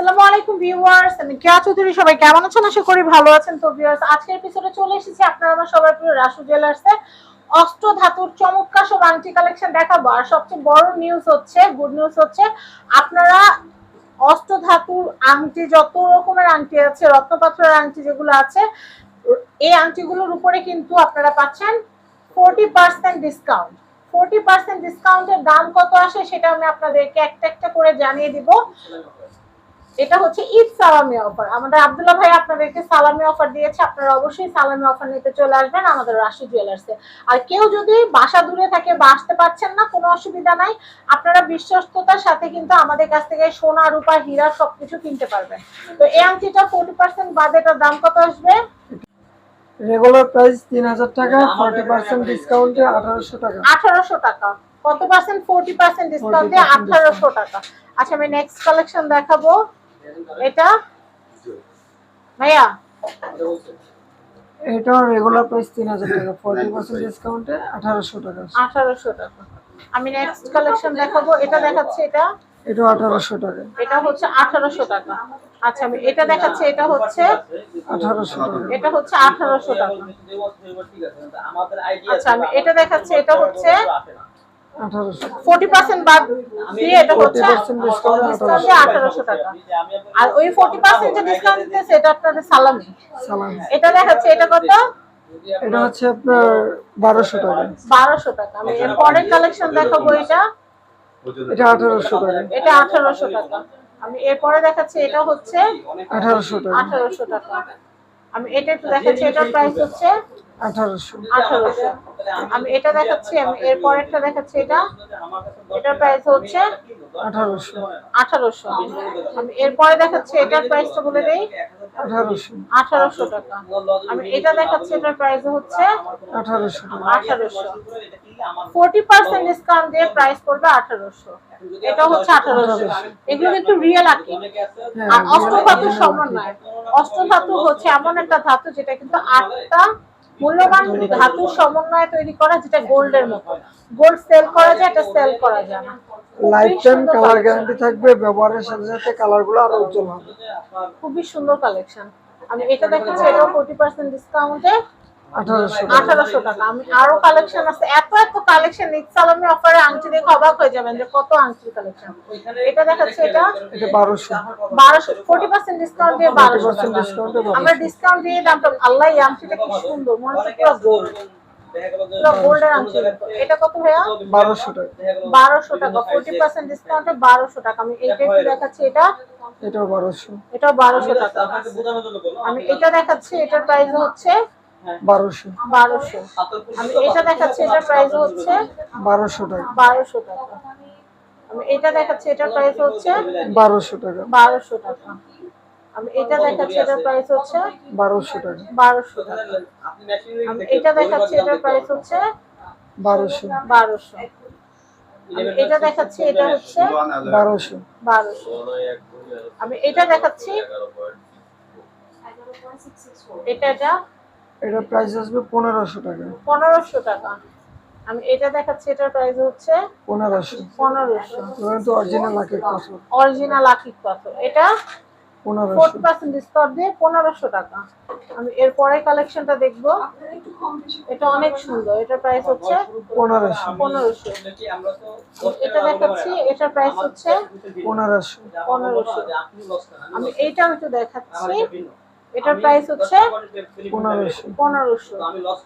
আসসালামু আলাইকুম ভিউয়ার্স, আমি কেয়া চৌধুরী, সবাই কেমন আছেন? আশা করি ভালো আছেন। তো ভিউয়ার্স, আজকের এপিসোডে চলে এসেছি আপনারা আমার সবার প্রিয় রাসু জুয়েলার্সে অষ্ট ধাতুর চমৎকার সব আংটি কালেকশন দেখাবো। আর সবচেয়ে বড় নিউজ হচ্ছে গুড নিউজ হচ্ছে, আপনারা অষ্ট ধাতুর আংটি, যত রকমের আংটি আছে রত্নপাথরের আংটি যেগুলো আছে, এই আংটিগুলোর উপরে কিন্তু আপনারা পাচ্ছেন forty percent discount forty percent ডিসকাউন্টের দাম কত আসে সেটা আমি আপনাদেরকে একটা একটা করে জানিয়ে দিব। এটা হচ্ছে ঈদ সালামি অফার। আমাদের আব্দুল্লাহ ভাই আপনাদেরকে সালামি অফার দিয়েছে আপনারা অবশ্যই সালামি অফার নিতে চলে আসবেন আমাদের রাশি জুয়েলার্সে আর কেউ যদি বাসা দূরে থাকে বা আসতে পারছেন না কোনো অসুবিধা নাই। আপনারা বিশ্বস্ততার সাথে কিন্তু আমাদের কাছ থেকে সোনা রূপা হীরা সবকিছু কিনতে পারবেন। তো এই আংটিটা ফোর্টি পার্সেন্ট বাদে এটার দাম কত আসবে? রেগুলার প্রাইস তিন হাজার টাকা ফর্টি পার্সেন্ট ডিসকাউন্টে আঠারোশো টাকা। আঠারোশো টাকা। কত পার্সেন্ট ফোর্টি পার্সেন্ট ডিসকাউন্ট দিয়ে 40% আঠারোশো টাকা। আচ্ছা আমি নেক্সট কালেকশন দেখাবো। এটা? ভাইয়া? এটাও রেগুলার প্রাইস তিন হাজার টাকা। ফর্টি পার্সেন্ট ডিসকাউন্টে আঠারোশো টাকা আঠারোশো টাকা। আমি নেক্সট কালেকশন দেখাবো। এটা দেখাচ্ছে এটা? এটাও আঠারোশো টাকা। এটা হচ্ছে আঠারোশো টাকা। আচ্ছা আমি এটা দেখাচ্ছে এটা হচ্ছে? আঠারোশো টাকা। এটা হচ্ছে আঠারোশো টাকা। আচ্ছা আমি এটা দেখাচ্ছে এটা হচ্ছে বাদ দিয়ে এটা হচ্ছে 40% discount এ ডিসকাউন্ট দিয়ে আঠারোশো টাকা। আর ওই ফোর্টি পার্সেন্ট যে ডিসকাউন্ট দিতেছে এটা আপনাদের সালামি সালাম এটা দেখাচ্ছে এটা কত? এটা হচ্ছে আপনার টাকা। টাকা। আমি পরের কালেকশন দেখাবো এটা। এটা আঠারোশো টাকা। এটা আঠারোশো টাকা। আমি এরপরে দেখাচ্ছি এটা হচ্ছে আঠারোশো টাকা। আঠারোশো টাকা। আমি এটা একটু দেখাচ্ছি এটার প্রাইস হচ্ছে আঠারোশো। আঠারোশো। আমি এটা দেখাচ্ছি আমি এর পরেরটা দেখাচ্ছি এটা। এটার প্রাইস হচ্ছে আঠারোশো। আঠারোশো। আমি এরপরে দেখাচ্ছি এটার প্রাইসটা বলে দেই। আঠারোশো। আঠারোশো টাকা। আমি এটা দেখাচ্ছি এটার প্রাইস হচ্ছে আঠারোশো। আঠারোশো। ফোর্টি পার্সেন্ট ডিসকাউন্ট দিয়ে প্রাইস পড়বে আঠারোশো। এটা হচ্ছে আঠারোশো। এগুলো কিন্তু রিয়েল আকি। আর অষ্টধাতু সমন্বয়। অষ্টধাতু হচ্ছে এমন একটা ধাতু যেটা কিন্তু আটটা মূল্যবান ধাতুর সমন্বয়ে তৈরি করা যেটা গোল্ডের মতো। গোল্ড সেল করা যায় এটা সেল করা যায় না। লাইফ টাইম কালার গ্যারান্টি থাকবে ব্যবহারের সাথে সাথে কালার আরও উজ্জ্বল হবে। খুবই সুন্দর কালেকশন আমি এটা দেখাচ্ছি এটাও ফোর্টি পার্সেন্ট ডিসকাউন্টে আঠারোশো টাকা। আমি আরও কালেকশন আছে। এত এত কালেকশন অফারে আংটি দেখে অবাক হয়ে যাবেন যে কত আংটির কালেকশন এটা দেখাচ্ছে এটা? এটা বারোশো। বারোশো। ফোর্টি পার্সেন্ট ডিসকাউন্ট দিয়ে বারোশো আমরা ডিসকাউন্ট দিয়ে দামটা আল্লাহ এই আংটিটা কি সুন্দর। মনে হচ্ছে পুরো গোল্ড পুরো গোল্ডের আংটি। মতো। এটা কত ভাইয়া? বারোশো টাকা। বারোশো টাকা। ফোর্টি পার্সেন্ট ডিসকাউন্টে বারোশো টাকা। আমি এইটা একটু দেখাচ্ছি এটা? এটাও বারোশো। এটাও বারোশো টাকা। আমি এটা দেখাচ্ছি। এটার প্রাইস হচ্ছে বারোশো। বারোশো। আমি এটা দেখাচ্ছি এটার প্রাইস হচ্ছে বারোশো টাকা। বারোশো টাকা। আমি এটা দেখাচ্ছি এটার প্রাইস হচ্ছে বারোশো টাকা। বারোশো টাকা। আমি এটা দেখাচ্ছি এটার প্রাইস হচ্ছে বারোশো টাকা। বারোশো টাকা। আমি এটা দেখাচ্ছি এটার প্রাইস হচ্ছে বারোশো। বারোশো। আমি এটা দেখাচ্ছি এটা হচ্ছে বারোশো। বারোশো। আমি এটা দেখাচ্ছি এটা এটা প্রাইস আসবে পনেরোশো টাকা। পনেরোশো টাকা। আমি এটা দেখাচ্ছি এটার প্রাইস হচ্ছে পনেরোশো। পনেরোশো। ধরেন তো অরিজিনাল লাকের পাথর। অরিজিনাল আকিক পাথর। এটা পনেরোশো। ফোর্টি পার্সেন্ট ডিসকাউন্ট দিয়ে পনেরোশো টাকা। আমি এর পরে কালেকশনটা দেখব। এটা অনেক সুন্দর। এটার প্রাইস হচ্ছে পনেরোশো। পনেরোশো। এটা দেখাচ্ছি এটার প্রাইস হচ্ছে পনেরোশো। পনেরোশো। আমি এইটাও একটু দেখাচ্ছি। এটার প্রাইস হচ্ছে পনেরোশো। পনেরোশো।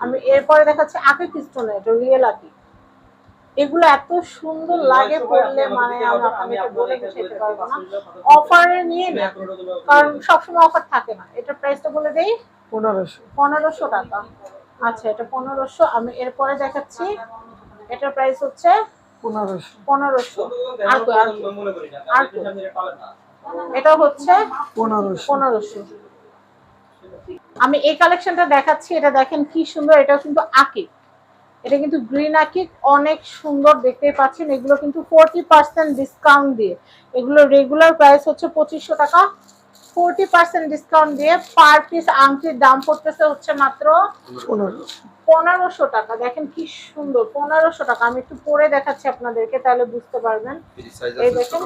আমি এরপরে দেখাচ্ছি আকিক স্টোনে এটা রিয়েল আকিক এগুলো এত সুন্দর লাগে পড়লে মানে আমরা আপনাদেরকে বলে বোঝাতে পারব না। অফারে নিয়ে না কারণ সবসময় অফার থাকে না। এটার প্রাইসটা বলে দেই? পনেরোশো। পনেরোশো টাকা। আচ্ছা এটা পনেরোশো। আমি এরপরে দেখাচ্ছি। এটার প্রাইস হচ্ছে পনেরোশো। পনেরোশো। আর আর? এটা হচ্ছে পনেরোশো। পনেরোশো। আমি এই কালেকশনটা দেখাচ্ছি, এটা দেখেন কি সুন্দর, এটাও কিন্তু আকিক। এটা কিন্তু গ্রিন আকিক, অনেক সুন্দর দেখতে পাচ্ছেন, এগুলো কিন্তু ফোরটি পার্সেন্ট ডিসকাউন্ট দিয়ে। এগুলো রেগুলার প্রাইস হচ্ছে পঁচিশশো টাকা ফোরটি পার্সেন্ট ডিসকাউন্ট দিয়ে পার পিস আংটির দাম পড়তেছে হচ্ছে মাত্র পনেরোশো। পনেরোশো টাকা দেখেন কি সুন্দর পনেরোশো টাকা। আমি একটু পরে দেখাচ্ছি আপনাদেরকে তাহলে বুঝতে পারবেন। এই দেখেন।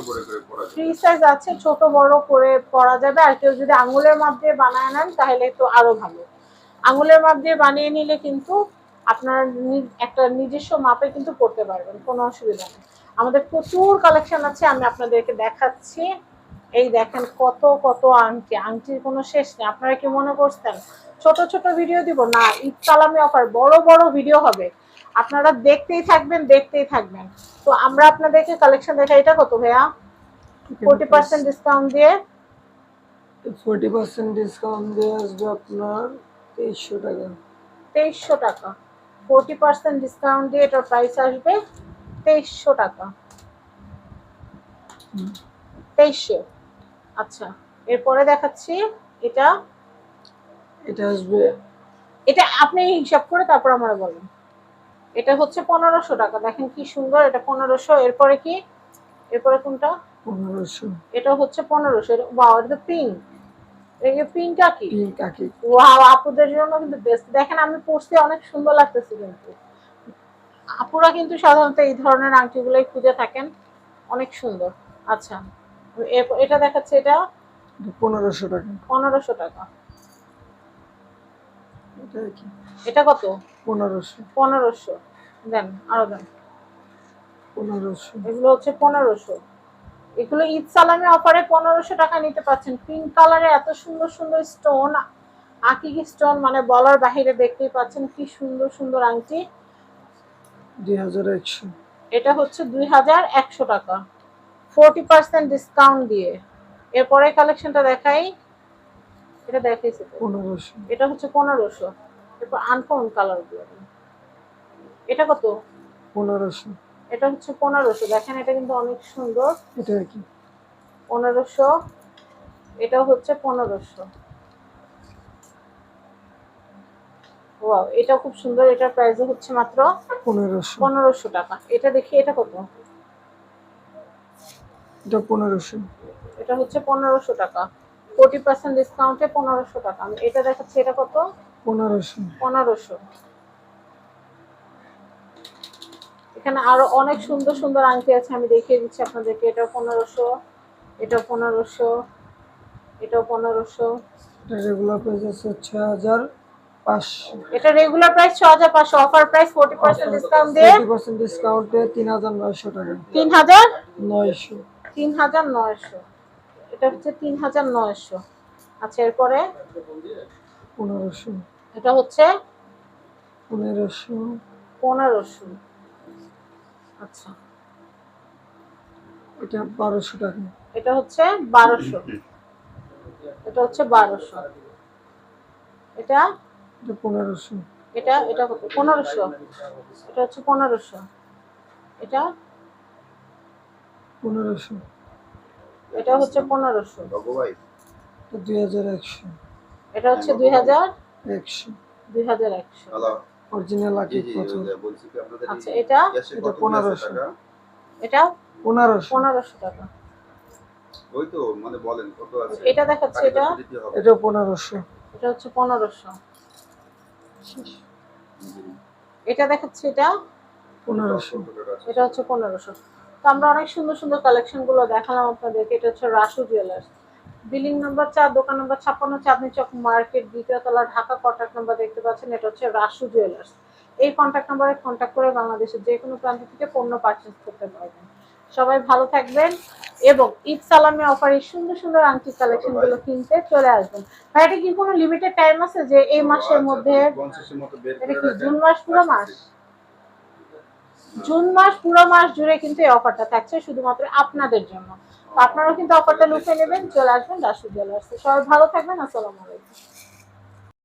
ফ্রি সাইজ আছে ছোট বড় করে পরা যাবে। আর কেউ যদি আঙুলের মাপ দিয়ে বানায় নেন তাহলে তো আরও ভালো। আঙুলের মাপ দিয়ে বানিয়ে নিলে কিন্তু আপনার একটা নিজস্ব মাপে কিন্তু পড়তে পারবেন কোনো অসুবিধা নেই। আমাদের প্রচুর কালেকশন আছে আমি আপনাদেরকে দেখাচ্ছি। এই দেখেন কত কত আংটি আংটির কোনো শেষ নেই। আপনারা কি মনে করছেন ছোট ছোট ভিডিও দিব। না ঈদ সালামি অফার বড় বড় ভিডিও হবে। আপনারা দেখতেই থাকবেন দেখতেই থাকবেন। তো আমরা আপনাদেরকে কালেকশন দেখা এটা কত ভাইয়া? ফোর্টি পার্সেন্ট ডিসকাউন্ট দিয়ে। ফোর্টি পার্সেন্ট ডিসকাউন্ট দিয়ে আসবে আপনার তেইশশো টাকা। তেইশশো টাকা। ফোর্টি পার্সেন্ট ডিসকাউন্ট দিয়ে এটার প্রাইস আসবে তেইশশো টাকা। তেইশশো। আচ্ছা এরপরে দেখাচ্ছি এটা। এটা আসবে। এটা আপনি হিসাব করে তারপর আমরা বলেন। এটা হচ্ছে পনেরোশো টাকা দেখেন কি সুন্দর এটা পনেরোশো এরপরে কি? এরপরে কোনটা? পনেরোশো। এটা হচ্ছে পনেরোশো ওয়াও এটা তো পিঙ্ক আকি ওয়াও আপুদের জন্য কিন্তু বেস্ট দেখেন আমি পরতে অনেক সুন্দর লাগতেছে কিন্তু। আপুরা কিন্তু সাধারণত এই ধরনের আংটিগুলোই খুঁজে থাকেন। অনেক সুন্দর। আচ্ছা এটা দেখাচ্ছে এটা পনেরোশো টাকা। পনেরোশো টাকা। এটা কি? এটা কত? পনেরোশো। পনেরোশো। দেন আরও দেন। পনেরোশো। এগুলো হচ্ছে পনেরোশো। এগুলো ঈদ সালামে অফারে পনেরোশো টাকা নিতে পারছেন পিঙ্ক কালারে এত সুন্দর সুন্দর স্টোন আকি স্টোন মানে বলার বাহিরে দেখতেই পাচ্ছেন কি সুন্দর সুন্দর আংটি। দুই হাজার একশো। এটা হচ্ছে দুই হাজার একশো টাকা। ফোরটি পার্সেন্ট ডিসকাউন্ট দিয়ে। এরপরে কালেকশনটা দেখাই। এটা দেখাইছি। পনেরোশো। এটা হচ্ছে পনেরোশো। এরপর আনকমন কালার দিয়ে এটা কত? পনেরোশো। এটা হচ্ছে পনেরোশো। দেখেন এটা কিন্তু অনেক সুন্দর। এটা কি? পনেরোশো। এটা হচ্ছে পনেরোশো। ওয়াও এটা খুব সুন্দর। এটার প্রাইস হচ্ছে মাত্র পনেরোশো। পনেরোশো টাকা। এটা দেখি এটা কত? এটা পনেরোশো। এটা হচ্ছে পনেরোশো টাকা। ফোর্টি পার্সেন্ট ডিসকাউন্টে পনেরোশো টাকা। আমি এটা দেখাচ্ছি এটা কত? পনেরোশো। পনেরোশো। এখানে আরও অনেক সুন্দর সুন্দর আংটি আছে আমি দেখিয়ে দিচ্ছি আপনাদেরকে। এটা পনেরোশো এটা পনেরোশো এটাও পনেরোশো। এটা রেগুলার প্রাইস আছে ছয় হাজার পাঁচশো। এটা রেগুলার প্রাইস ছ হাজার পাঁচশো offer price forty percent discount দিয়ে পার্সেন্ট ডিসকাউন্টে তিন হাজার নয়শো টাকা। তিন হাজার? নয়শো। তিন হাজার নয়শো। এটা হচ্ছে তিন হাজার নয়শো। আচ্ছা এরপরে? পনেরোশো। এটা হচ্ছে? পনেরোশো। পনেরোশো। আচ্ছা। এটা বারোশো টাকা। এটা হচ্ছে বারোশো। এটা হচ্ছে বারোশো। এটা? পনেরোশো। এটা এটা কত? পনেরোশো। এটা হচ্ছে পনেরোশো। এটা? পনেরোশো। এটা হচ্ছে পনেরোশো। দুই হাজার একশো। এটা হচ্ছে দুই হাজার? একশো। দুই হাজার একশো। অরিজিনাল জি আকি জি প্রথম ওই যে বলছি কি আপনাদের আচ্ছা এটা? এটা পনেরোশো। 1500 এটা? পনেরোশো। পনেরোশো টাকা। ওই তো মানে বলেন কত আছে? এটা দেখাচ্ছে এটা? এটা পনেরোশো। এটা হচ্ছে পনেরোশো। এটা দেখাচ্ছে এটা? পনেরোশো? এটা হচ্ছে পনেরোশো। তো আমরা অনেক সুন্দর সুন্দর কালেকশনগুলো দেখালাম আপনাদেরকে। এটা হচ্ছে রাসু জুয়েলার্স বিলিং নাম্বার চার দোকান নাম্বার ছাপ্পান্ন চাঁদনি চক মার্কেট দ্বিতীয় তলা ঢাকা কন্ট্যাক্ট নাম্বার দেখতে পাচ্ছেন। এটা হচ্ছে রাসু জুয়েলার্স এই কন্ট্যাক্ট নাম্বারে কন্ট্যাক্ট করে বাংলাদেশের যে কোনো প্রান্ত থেকে পণ্য পারচেস করতে পারবেন। সবাই ভালো থাকবেন এবং ঈদ সালামে অফার এই সুন্দর সুন্দর আংটি কালেকশনগুলো কিনতে চলে আসবেন। ভাই এটা কি কোনো লিমিটেড টাইম আছে যে এই মাসের মধ্যে এটা কি জুন মাস পুরো মাস? জুন মাস পুরো মাস জুড়ে কিন্তু এই অফারটা থাকছে শুধুমাত্র আপনাদের জন্য। আপনারাও কিন্তু অফারটা লুফে নেবেন, চলে আসবেন রাশি জুয়েলার্সে। সবাই ভালো থাকবেন, আসসালামু আলাইকুম।